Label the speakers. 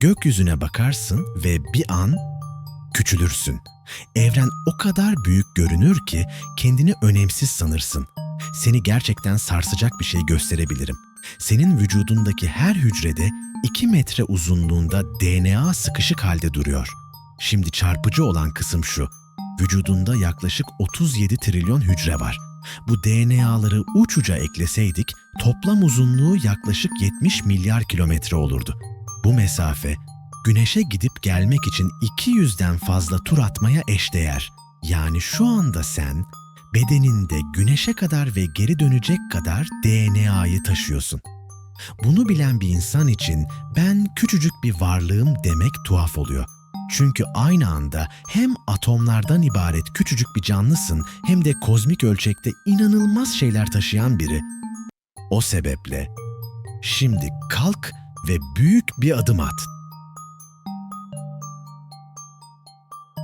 Speaker 1: Gökyüzüne bakarsın ve bir an küçülürsün. Evren o kadar büyük görünür ki kendini önemsiz sanırsın. Seni gerçekten sarsacak bir şey gösterebilirim. Senin vücudundaki her hücrede 2 metre uzunluğunda DNA sıkışık halde duruyor. Şimdi çarpıcı olan kısım şu. Vücudunda yaklaşık 37 trilyon hücre var. Bu DNA'ları uç uca ekleseydik toplam uzunluğu yaklaşık 70 milyar kilometre olurdu. Bu mesafe Güneşe gidip gelmek için 200'den fazla tur atmaya eşdeğer. Yani şu anda sen bedeninde güneşe kadar ve geri dönecek kadar DNA'yı taşıyorsun. Bunu bilen bir insan için ben küçücük bir varlığım demek tuhaf oluyor. Çünkü aynı anda hem atomlardan ibaret küçücük bir canlısın hem de kozmik ölçekte inanılmaz şeyler taşıyan biri. O sebeple şimdi kalk ve büyük bir adım at.